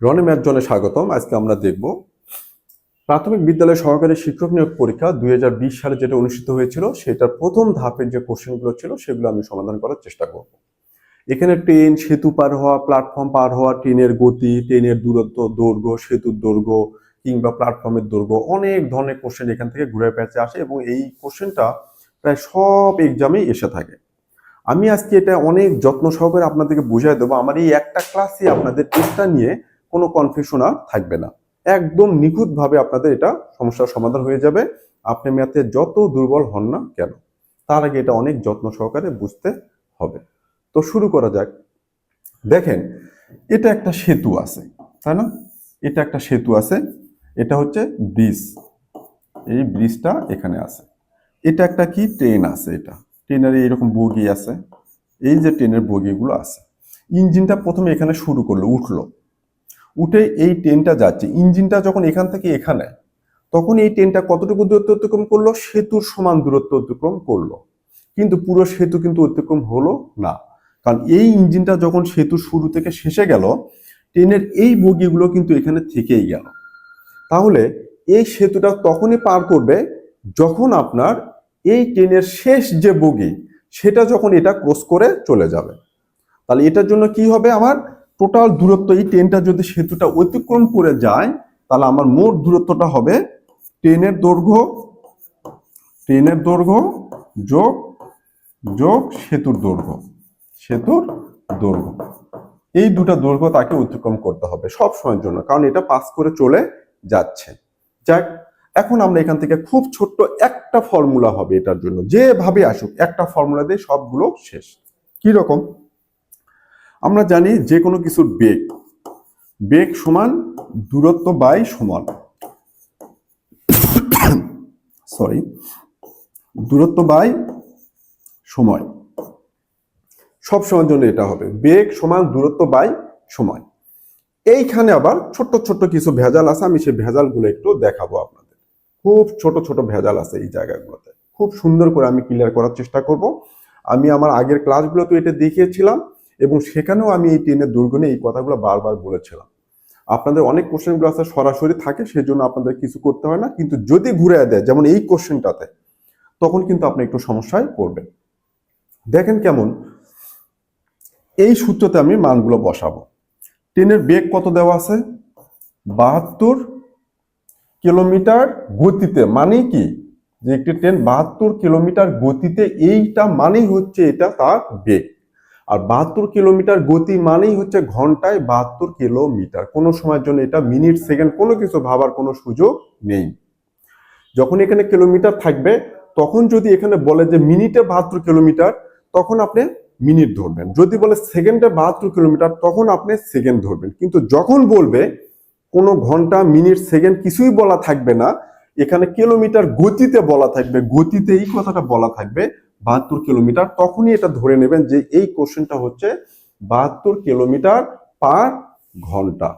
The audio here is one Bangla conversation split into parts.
রনে ম্যাথ জনে স্বাগতম। আজকে আমরা দেখব প্রাথমিক বিদ্যালয় সহকারী শিক্ষক নিয়োগ পরীক্ষা দু হাজার বিশ সালে যেটা অনুষ্ঠিত হয়েছিল, সেটার প্রথম ধাপের যে কোশ্চেনগুলো ছিল, সেগুলো আমি সমাধান করার চেষ্টা করব। এখানে ট্রেন, সেতু পার হওয়া, প্ল্যাটফর্ম পার হওয়া, ট্রেনের গতি, ট্রেনের দূরত্ব, দৈর্ঘ্য, সেতুর দৈর্ঘ্য কিংবা প্ল্যাটফর্মের দৈর্ঘ্য, অনেক ধরনের কোশ্চেন এখান থেকে ঘুরে পেঁচে আসে এবং এই কোশ্চেনটা প্রায় সব এক্সামেই এসে থাকে। আমি আজকে এটা অনেক যত্ন সহকারে আপনাদেরকে বুঝাই দেবো। আমার এই একটা ক্লাসে আপনাদের টেস্টটা নিয়ে কোনো কনফিউশন আর থাকবে না। একদম নিখুঁতভাবে আপনাদের এটা সমস্যার সমাধান হয়ে যাবে। আপনি ম্যাথে যত দুর্বল হন না কেন, তার আগে এটা অনেক যত্ন সহকারে বুঝতে হবে। তো শুরু করা যাক। দেখেন, এটা একটা সেতু আছে, তাই না? এটা একটা সেতু আছে, এটা হচ্ছে ব্রিজ। এই ব্রিজটা এখানে আছে। এটা একটা কি? ট্রেন আছে এটা। ট্রেনের এইরকম বগি আছে। এই যে ট্রেনের বগিগুলো আছে। ইঞ্জিনটা প্রথমে এখানে শুরু করল, উঠল। উঠে এই ট্রেনটা যাচ্ছে। ইঞ্জিনটা যখন এখান থেকে এখানে, তখন এই ট্রেনটা কতটুকু দূরত্ব অতিক্রম করল? সেতুর সমান দূরত্ব অতিক্রম করল। কিন্তু পুরো সেতু কিন্তু অতিক্রম হলো না। কারণ এই ইঞ্জিনটা যখন সেতুর শুরু থেকে শেষে গেল ট্রেনের এই বগিগুলো কিন্তু এখানে থেকেই গেল। তাহলে এই সেতুটা তখনই পার করবে যখন আপনার এই ট্রেনের শেষ যে বগি, সেটা যখন এটা ক্রস করে চলে যাবে। তাহলে এটার জন্য কি হবে আমার? টোটাল দূরত্ব এই ট্রেনটা যদি সেতুটা অতিক্রম করে যায়, তাহলে আমার মোট দূরত্বটা হবে ট্রেনের দৈর্ঘ্য ট্রেনের দৈর্ঘ্য যোগ যোগ সেতুর দৈর্ঘ্য সেতুর দৈর্ঘ্য। এই দুটা দৈর্ঘ্য তাকে অতিক্রম করতে হবে সব সময়ের জন্য, কারণ এটা পাস করে চলে যাচ্ছে। যাক, এখন আমরা এখান থেকে খুব ছোট্ট একটা ফর্মুলা হবে এটার জন্য। যেভাবে আসুক, একটা ফর্মুলা দিয়ে সবগুলো শেষ। কি রকম আমরা জানি যে কোনো কিছুর বেগ বেগ সমান দূরত্ব বাই সমান সরি দূরত্ব বাই সময়। সব সময়ের জন্য এটা হবে, বেগ সমান দূরত্ব বাই সময়। এইখানে আবার ছোট্ট ছোট্ট কিছু ভেজাল আছে, আমি সেই ভেজালগুলো একটু দেখাবো আপনাদের। খুব ছোট ছোট ভেজাল আছে এই জায়গাগুলোতে। খুব সুন্দর করে আমি ক্লিয়ার করার চেষ্টা করব। আমি আমার আগের ক্লাসগুলোতে এটা দেখিয়েছিলাম। এবং সেখানেও আমি এই ট্রেনের দুর্গুণে এই কথাগুলো বারবার বলেছিলাম। আপনাদের অনেক কোশ্চেনগুলো আছে, সরাসরি থাকে সেই জন্য আপনাদের কিছু করতে হয় না। কিন্তু যদি ঘুরে দেয়, যেমন এই কোশ্চেনটাতে, তখন কিন্তু আপনি একটু সমস্যায় পড়বেন। দেখেন কেমন, এই সূত্রতে আমি মানগুলো বসাবো। ট্রেনের বেগ কত দেওয়া আছে? বাহাত্তর কিলোমিটার গতিতে মানে কি? যে একটি ট্রেন বাহাত্তর কিলোমিটার গতিতে, এইটা মানেই হচ্ছে এটা তার বেগ। আর বাহাত্তর কিলোমিটার গতি মানেই হচ্ছে ঘন্টায় বাহাত্তর কিলোমিটার। কোনো সময়ের জন্য এটা মিনিট, সেকেন্ড কোনো কিছু ভাবার কোনো সুযোগ নেই। যখন এখানে কিলোমিটার থাকবে, তখন যদি এখানে বলে যে মিনিটে বাহাত্তর কিলোমিটার, তখন আপনি মিনিট ধরবেন। যদি বলে সেকেন্ডে বাহাত্তর কিলোমিটার, তখন আপনি সেকেন্ড ধরবেন। কিন্তু যখন বলবে কোনো ঘণ্টা, মিনিট, সেকেন্ড কিছুই বলা থাকবে না, এখানে কিলোমিটার গতিতে বলা থাকবে, গতিতে এই কথাটা বলা থাকবে বাহাত্তর কিলোমিটার, তখনই এটা ধরে নেবেন যে এই কোশ্চেনটা হচ্ছে বাহাত্তর কিলোমিটার পার ঘণ্টা।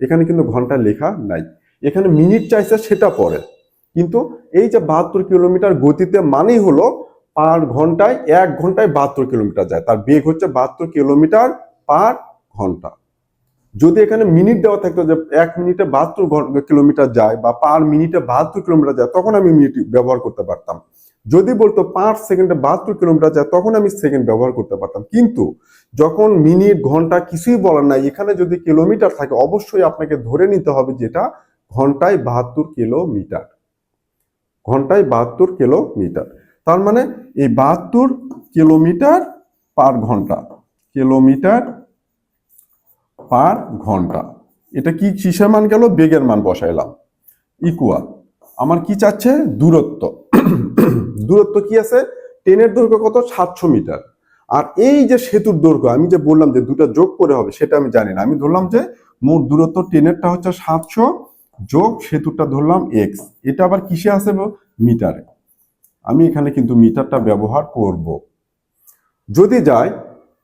এখানে কিন্তু ঘণ্টা লেখা নাই। এখানে মিনিট চাইছে সেটা পরে। কিন্তু এই যে বাহাত্তর কিলোমিটার গতিতে মানেই হলো পার ঘন্টায় এক ঘন্টায় বাহাত্তর কিলোমিটার যায়। তার বেগ হচ্ছে বাহাত্তর কিলোমিটার পার ঘণ্টা। যদি এখানে মিনিট দেওয়া থাকতো যে এক মিনিটে বাহাত্তর কিলোমিটার যায় বা পার মিনিটে বাহাত্তর কিলোমিটার যায়, তখন আমি মিনিট ব্যবহার করতে পারতাম। যদি বলতো পার সেকেন্ডে বাহাত্তর কিলোমিটার যায়, তখন আমি সেকেন্ড ব্যবহার করতে পারতাম। কিন্তু যখন মিনিট, ঘণ্টা কিছুই বলার নাই, এখানে যদি কিলোমিটার থাকে, অবশ্যই আপনাকে ধরে নিতে হবে যেটা ঘন্টায় বাহাত্তর কিলোমিটার। ঘন্টায় বাহাত্তর কিলোমিটার। তার মানে এই বাহাত্তর কিলোমিটার পার ঘণ্টা, কিলোমিটার পার ঘণ্টা। এটা কি কিসের মান গেল? বেগের মান বসাইলাম। ইকুয়াল আমার কি চাচ্ছে? দূরত্ব। দূরত্ব কি আছে? ট্রেনের দৈর্ঘ্য কত? সাতশো মিটার। আর এই যে সেতুর দৈর্ঘ্য, আমি যে বললাম যে দুটো যোগ করে হবে, সেটা আমি জানি না। আমি ধরলাম যে মোট দূরত্ব ট্রেনেরটা হচ্ছে সাতশো যোগ সেতুটা ধরলাম এক্স এটা আবার কিসে আছে মিটারে। আমি এখানে কিন্তু মিটারটা ব্যবহার করব। যদি যায়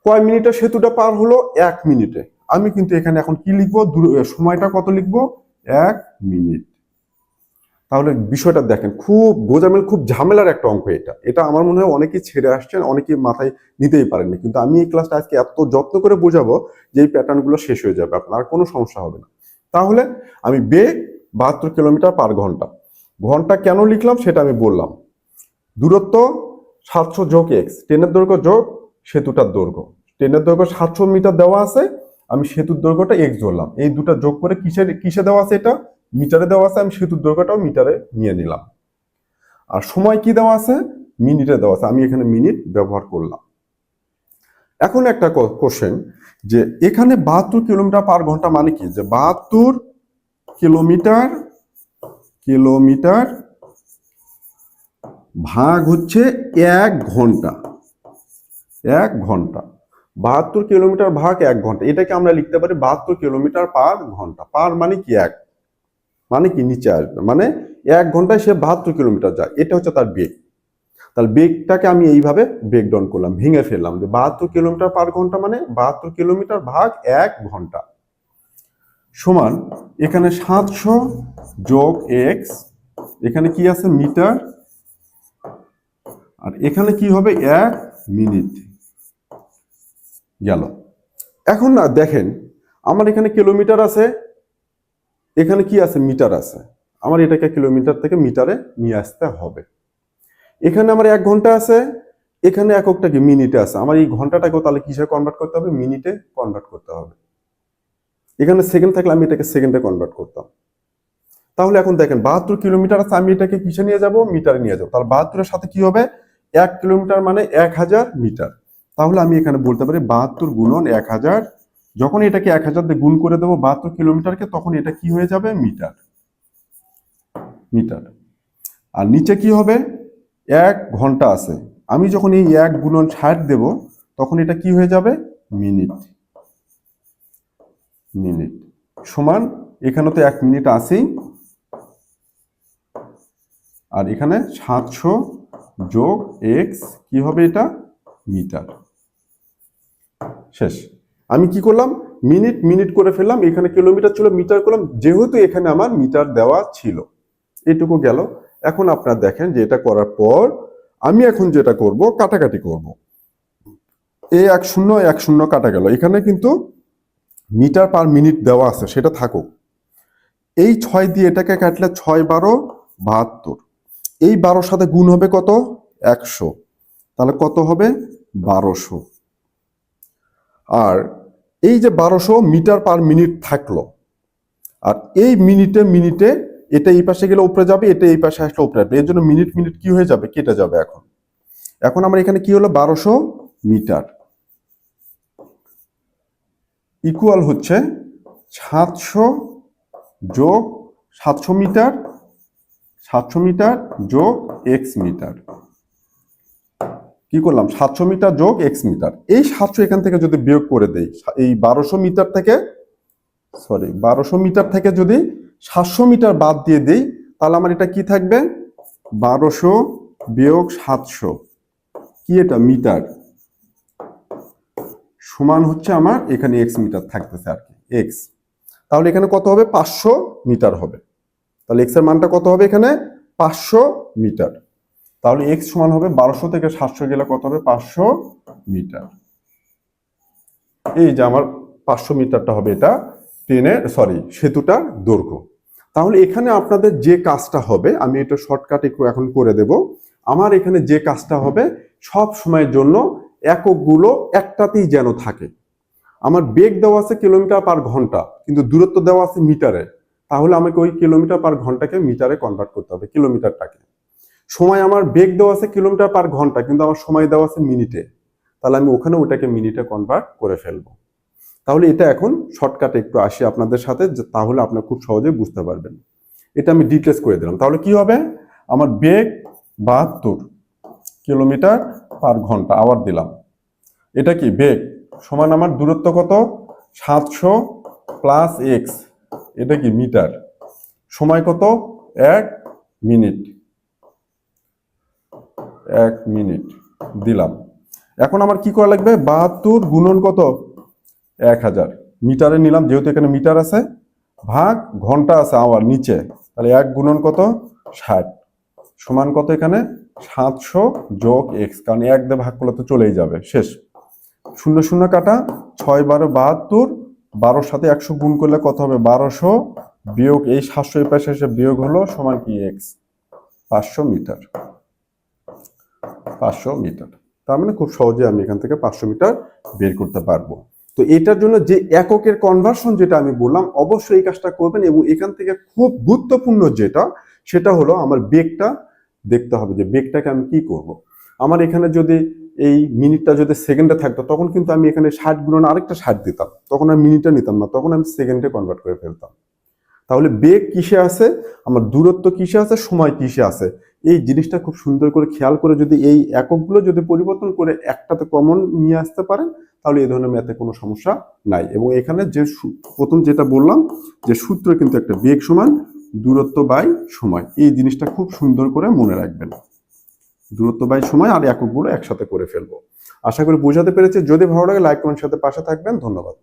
কয় মিনিটে সেতুটা পার হলো? এক মিনিটে। আমি কিন্তু এখানে এখন কি লিখব? সময়টা কত লিখব? এক মিনিট। তাহলে বিষয়টা দেখেন, খুব গোজামেল, খুব ঝামেলার একটা অঙ্ক এটা। এটা আমার মনে হয় অনেকেই ছেড়ে আসছেন, অনেকেই মাথায় নিতেই পারেননি। কিন্তু আমি এই ক্লাসটা আজকে এত যত্ন করে বোঝাবো যে এই প্যাটার্নগুলো শেষ হয়ে যাবে, আপনার কোনো সমস্যা হবে না। তাহলে আমি বেগ বাহাত্তর কিলোমিটার পার ঘণ্টা ঘণ্টা কেন লিখলাম সেটা আমি বললাম। দূরত্ব সাতশো যোগ এক্স ট্রেনের দৈর্ঘ্য যোগ সেতুটার দৈর্ঘ্য। ট্রেনের দৈর্ঘ্য সাতশো মিটার দেওয়া আছে, আমি সেতুর দৈর্ঘ্যটা এক্স ধরলাম। এই দুটো যোগ করে কিসে কিসে দেওয়া আছে এটা? মিটারে দেওয়া আছে, আমি সেতুর দৈর্ঘ্যটাও মিটারে নিয়ে নিলাম। আর সময় কি দেওয়া আছে? মিনিটে দেওয়া আছে, আমি এখানে মিনিট ব্যবহার করলাম। এখন একটা কোশ্চেন যে এখানে বাহাত্তর কিলোমিটার পার ঘণ্টা মানে কি? যে বাহাত্তর কিলোমিটার কিলোমিটার ভাগ হচ্ছে এক ঘণ্টা। এক ঘণ্টা। বাহাত্তর কিলোমিটার ভাগ এক ঘণ্টা। এটাকে আমরা লিখতে পারি বাহাত্তর কিলোমিটার পার ঘণ্টা। পার মানে কি এক? মানে কি? নিচে আসবে। মানে এক ঘন্টায় সে বাহাত্তর কিলোমিটার যায়। এটা হচ্ছে তার বেগ। তাহলে বেগটাকে আমি এইভাবে ব্রেক ডাউন করলাম, ভেঙে ফেললাম। যে বাহাত্তর কিলোমিটার পার ঘণ্টা মানে বাহাত্তর কিলোমিটার ভাগ এক ঘণ্টা। সমান এখানে সাতশো যোগ এক্স এখানে কি আছে? মিটার। আর এখানে কি হবে? এক মিনিট। গেল। এখন না, দেখেন, আমার এখানে কিলোমিটার আছে এখানে কি আছে? মিটার আছে। আমার এটাকে কিলোমিটার থেকে মিটারে নিয়ে আসতে হবে। এখানে আমার এক ঘণ্টা আছে। এখানে এককটা কি? মিনিটে আছে। আমার এই ঘন্টাটাকেও তাহলে কিসে কনভার্ট করতে হবে? মিনিটে কনভার্ট করতে হবে। এখানে সেকেন্ড থাকলে আমি এটাকে সেকেন্ডে কনভার্ট করতাম। তাহলে এখন দেখেন, বাহাত্তর কিলোমিটার আছে, আমি এটাকে কিসে নিয়ে যাব? মিটারে নিয়ে যাব। তাহলে বাহাত্তরের সাথে কি হবে? এক কিলোমিটার মানে এক হাজার মিটার। তাহলে আমি এখানে বলতে পারি বাহাত্তর গুণন এক হাজার যখন এটাকে এক হাজার দিয়ে গুণ করে দেবো বাহাত্তর কিলোমিটারকে, তখন এটা কি হয়ে যাবে? মিটার। মিটার। আর নিচে কি হবে? এক ঘণ্টা আছে। আমি যখন এই এক গুণন ষাট দেব, তখন এটা কি হয়ে যাবে? মিনিট। মিনিট। সমান, এখানে তো এক মিনিট আছেই। আর এখানে সাতশো যোগ এক্স, কি হবে এটা? মিটার। শেষ। আমি কি করলাম? মিনিট মিনিট করে ফেললাম, এখানে কিলোমিটার ছিল, মিটার করলাম, যেহেতু এখানে আমার মিটার দেওয়া ছিল। এটুকু গেল। এখন আপনারা দেখেন যে এটা করার পর আমি এখন যেটা করব, কাটাকাটি করব। এ এক শূন্য এক শূন্য কাটা গেল। এখানে কিন্তু মিটার পার মিনিট দেওয়া আছে, সেটা থাকুক। এই ছয় দিয়ে এটাকে কাটলে ছয় বারো বাহাত্তর। এই বারোর সাথে গুণ হবে কত? একশো। তাহলে কত হবে? বারোশো। আর এই যে বারোশো মিটার পার মিনিট থাকল, আর এই মিনিটে মিনিটে এটা এই পাশে গেলে উপরে যাবে, এটা এই পাশে আসলে উপরে আসবে। এর জন্য মিনিট মিনিট কি হয়ে যাবে, কেটে যাবে এখন। এখন আমার এখানে কি হলো? বারোশো মিটার। ইকুয়াল হচ্ছে সাতশো যোগ সাতশো মিটার সাতশো মিটার যোগ এক্স মিটার। কি করলাম? সাতশো মিটার যোগ এক্স মিটার। এই সাতশো এখান থেকে যদি বিয়োগ করে দেই এই বারোশো মিটার থেকে সরি বারোশো মিটার থেকে যদি সাতশো মিটার বাদ দিয়ে দেই, তাহলে আমার এটা কি থাকবে? বারোশো বিয়োগ সাতশো। কি এটা? মিটার। সমান হচ্ছে আমার এখানে এক্স মিটার থাকতেছে আর কি এক্স তাহলে এখানে কত হবে? পাঁচশো মিটার হবে। তাহলে এক্সের মানটা কত হবে এখানে? পাঁচশো মিটার। তাহলে এক্স সমান হবে বারোশো থেকে সাতশো গেলে কত হবে? পাঁচশো মিটার। এই যে আমার পাঁচশো মিটারটা হবে এটা ট্রেনের সরি সেতুটার দৈর্ঘ্য। তাহলে এখানে আপনাদের যে কাজটা হবে, আমি এটা শর্টকাট একটু এখন করে দেব। আমার এখানে যে কাজটা হবে, সব সময়ের জন্য এককগুলো একটাতেই যেন থাকে। আমার বেগ দেওয়া আছে কিলোমিটার পার ঘণ্টা, কিন্তু দূরত্ব দেওয়া আছে মিটারে। তাহলে আমাকে ওই কিলোমিটার পার ঘন্টাকে মিটারে কনভার্ট করতে হবে, কিলোমিটারটাকে। সময় আমার বেগ দেওয়া আছে কিলোমিটার পার ঘণ্টা, কিন্তু আমার সময় দেওয়া আছে মিনিটে তাহলে আমি ওখানে ওটাকে মিনিটে কনভার্ট করে ফেলব। তাহলে এটা এখন শর্টকাটে একটু আসি আপনাদের সাথে তাহলে আপনার খুব সহজে বুঝতে পারবেন। এটা আমি ডিটেলস করে দিলাম। তাহলে কি হবে? আমার বেগ বাহাত্তর কিলোমিটার পার ঘণ্টা, আবার দিলাম। এটা কি? বেগ সমান আমার দূরত্ব কত? সাতশো প্লাস এক্স এটা কি? মিটার সময় কত? এক মিনিট এক মিনিট, দিলাম। এখন আমার কি করা লাগবে? বাহাত্তর গুণন কত? এক হাজার। মিটারে নিলাম, যেহেতু এখানে মিটার আছে, ভাগ ঘণ্টা আছে আওয়ার নিচে, তাহলে এক গুণন কত? ষাট। সমান কত এখানে? সাতশো যোগ এক্স কারণ এক দিয়ে ভাগ করলে তো চলেই যাবে। শেষ। শূন্য শূন্য কাটা, ছয় বারো বাহাত্তর, বারোর সাথে একশো গুণ করলে কত হবে? বারোশো বিয়োগ এই সাতশো এই পাশে বিয়োগ হলো সমান কি এক্স পাঁচশো মিটার। পাঁচশো মিটার। তার মানে খুব সহজে আমি এখান থেকে পাঁচশো মিটার বের করতে পারব। তো এটার জন্য যে এককের কনভার্সন যেটা আমি বললাম, অবশ্যই এই কাজটা করবেন এবং এখান থেকে খুব গুরুত্বপূর্ণ যেটা, সেটা হলো আমার বেগটা দেখতে হবে যে বেগটাকে আমি কি করব। আমার এখানে যদি এই মিনিটটা যদি সেকেন্ডে থাকতো, তখন কিন্তু আমি এখানে ষাট গুণন আরেকটা ষাট দিতাম। তখন আমি মিনিটটা নিতাম না, তখন আমি সেকেন্ডে কনভার্ট করে ফেলতাম। তাহলে বেগ কিসে আছে? আমার দূরত্ব কিসে আছে? সময় কিসে আছে? এই জিনিসটা খুব সুন্দর করে খেয়াল করে যদি এই এককগুলো যদি পরিবর্তন করে একটাতে কমন নিয়ে আসতে পারেন, তাহলে এই ধরনের ম্যাথে কোনো সমস্যা নাই। এবং এখানে যে প্রথম যেটা বললাম, যে সূত্র কিন্তু একটা বেগ সমান দূরত্ব বাই সময়। এই জিনিসটা খুব সুন্দর করে মনে রাখবেন। দূরত্ব বাই সময় আর এককগুলো একসাথে করে ফেলব। আশা করি বোঝাতে পেরেছি। যদি ভালো লাগে লাইক কমেন্ট সাথে পাশে থাকবেন। ধন্যবাদ।